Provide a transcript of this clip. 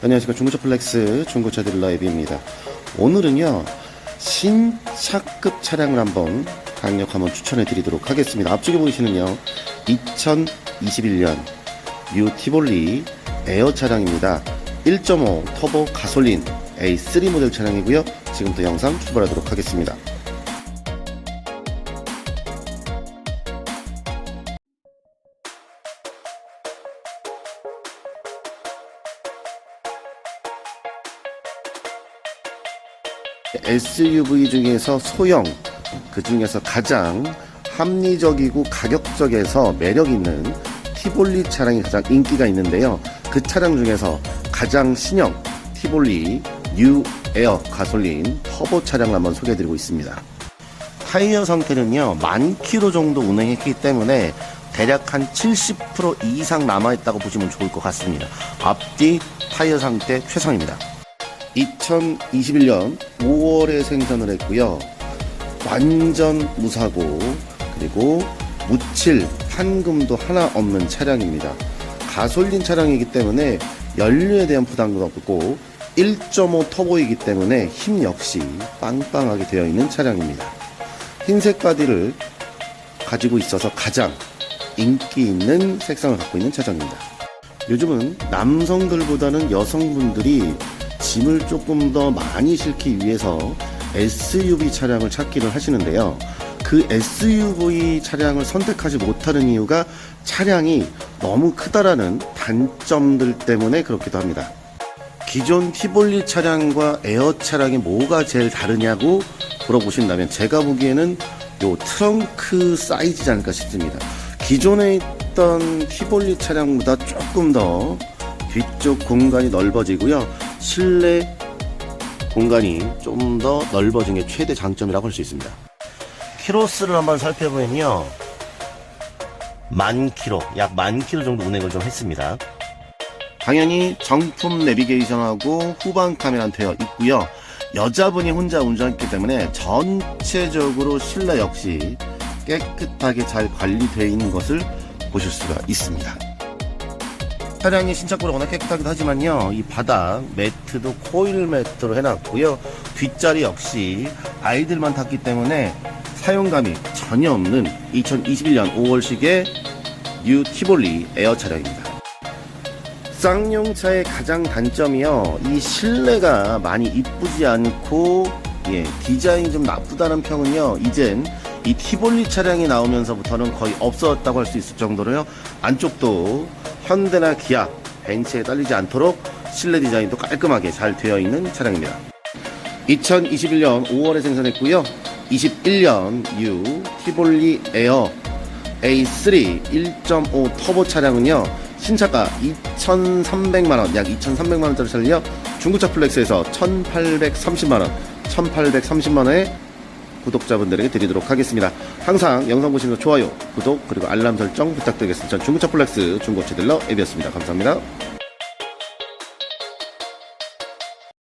안녕하십니까 중고차 플렉스 중고차 딜러 앱입니다. 오늘은요 신차급 차량을 한번 강력 한번 추천해 드리도록 하겠습니다. 앞쪽에 보이시는요 2021년 뉴 티볼리 에어 차량입니다. 1.5 터보 가솔린 A3 모델 차량이고요. 지금부터 영상 출발하도록 하겠습니다. SUV 중에서 소형, 그 중에서 가장 합리적이고 가격적에서 매력 있는 티볼리 차량이 가장 인기가 있는데요. 그 차량 중에서 가장 신형 티볼리 뉴 에어 가솔린 터보 차량을 한번 소개해드리고 있습니다. 타이어 상태는요, 만 킬로 정도 운행했기 때문에 대략 한 70% 이상 남아있다고 보시면 좋을 것 같습니다. 앞뒤 타이어 상태 최상입니다. 2021년 5월에 생산을 했고요. 완전 무사고 그리고 묻힐 판금도 하나 없는 차량입니다. 가솔린 차량이기 때문에 연료에 대한 부담도 없고 1.5 터보이기 때문에 힘 역시 빵빵하게 되어 있는 차량입니다. 흰색 바디를 가지고 있어서 가장 인기 있는 색상을 갖고 있는 차량입니다. 요즘은 남성들보다는 여성분들이 짐을 조금 더 많이 싣기 위해서 SUV 차량을 찾기를 하시는데요. 그 SUV 차량을 선택하지 못하는 이유가 차량이 너무 크다라는 단점들 때문에 그렇기도 합니다. 기존 티볼리 차량과 에어 차량이 뭐가 제일 다르냐고 물어보신다면 제가 보기에는 요 트렁크 사이즈지 않을까 싶습니다. 기존에 있던 티볼리 차량보다 조금 더 뒤쪽 공간이 넓어지고요. 실내 공간이 좀 더 넓어진 게 최대 장점이라고 할 수 있습니다. 키로수를 한번 살펴보면요. 만 킬로, 약만 킬로 정도 운행을 좀 했습니다. 당연히 정품 내비게이션하고 후방 카메라는 되어 있고요. 여자분이 혼자 운전했기 때문에 전체적으로 실내 역시 깨끗하게 잘 관리되어 있는 것을 보실 수가 있습니다. 차량이 신차고로 워낙 깨끗하기도 하지만요. 이 바닥 매트도 코일 매트로 해놨고요. 뒷자리 역시 아이들만 탔기 때문에 사용감이 전혀 없는 2021년 5월식의 뉴 티볼리 에어 차량입니다. 쌍용차의 가장 단점이요. 이 실내가 많이 이쁘지 않고 예, 디자인이 좀 나쁘다는 평은요. 이젠 이 티볼리 차량이 나오면서부터는 거의 없어졌다고 할 수 있을 정도로요. 안쪽도 현대나 기아, 벤츠에 딸리지 않도록 실내 디자인도 깔끔하게 잘 되어 있는 차량입니다. 2021년 5월에 생산했고요. 21년 U 티볼리 에어 A3 1.5 터보 차량은요. 신차가 2,300만 원, 약 2,300만 원짜리 차를요. 중고차 플렉스에서 1,830만 원, 1,830만 원에 구독자분들에게 드리도록 하겠습니다. 항상 영상 보시면서 좋아요, 구독, 그리고 알람 설정 부탁드리겠습니다. 전 중고차 플렉스 중고차 딜러 앱이었습니다. 감사합니다.